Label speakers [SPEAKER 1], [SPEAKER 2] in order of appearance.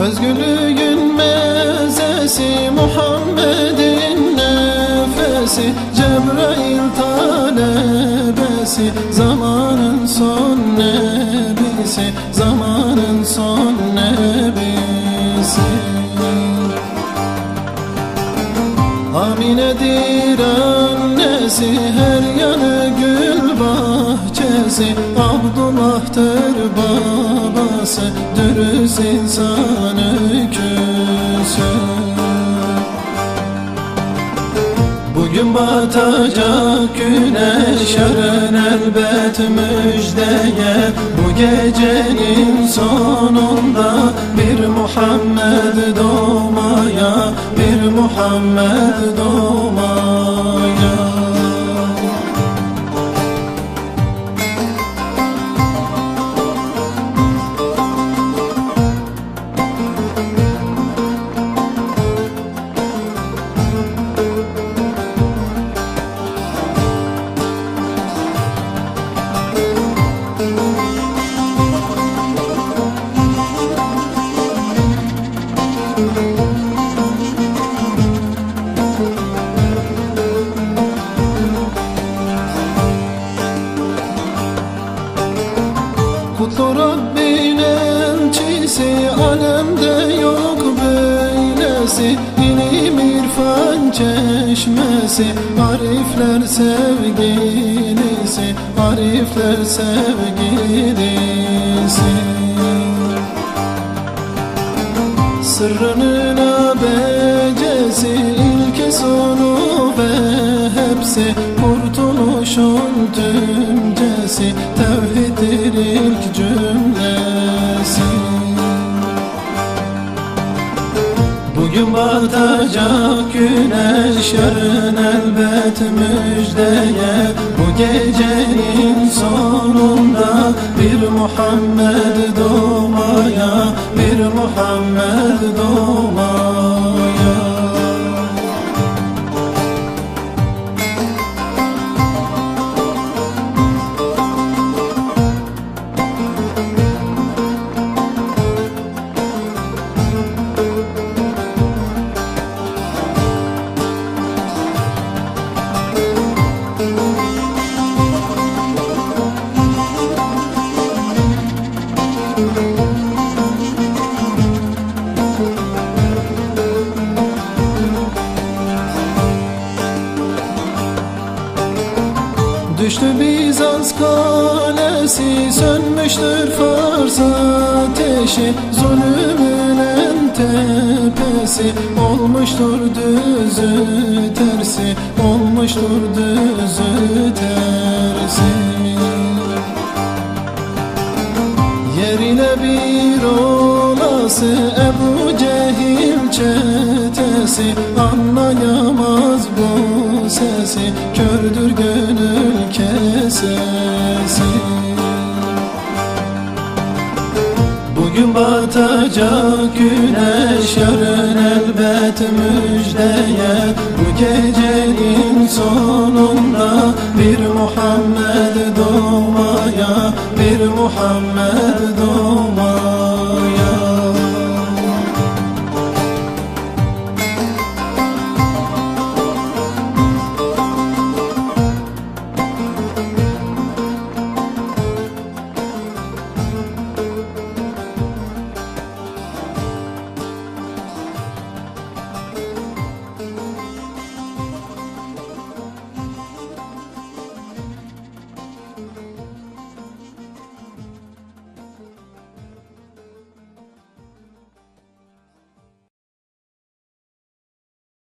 [SPEAKER 1] Özgürlüğün mezesi Muhammed'in nefesi Cebrail talebesi Zamanın son nebisi Zamanın son nebisi. Aminedir annesi her yanı gül bahçesi Abdullah'tır babası dürüst insan öyküsü Bugün batacak güneş yarın elbet müjdeye Bu gecenin sonunda bir Muhammed doğmaya Bir Muhammed doğmaya böylesi İlim irfan çeşmesi Arifler sevgilisi Arifler sevgilisi. Sırrının abecesi ilki sonu ve hepsi Kurtuluşun tümcesi Bugün batacak güneş yarın elbet müjdeye. Bu gecenin sonunda bir Muhammed doğmaya Bir Muhammed doğmaya Düştü Bizans kalesi Sönmüştür Fars ateşi Zulümün en tepesi Olmuştur düzü tersi Olmuştur düzü tersi. Yerine bir olası Ebu Cehil çetesi Anlayamaz bu sesi. Kördür gönül kesesi. Bugün batacak güneş yarın elbet müjdeye. Bu gecenin sonunda bir Muhammed doğmaya Bir Muhammed doğmaya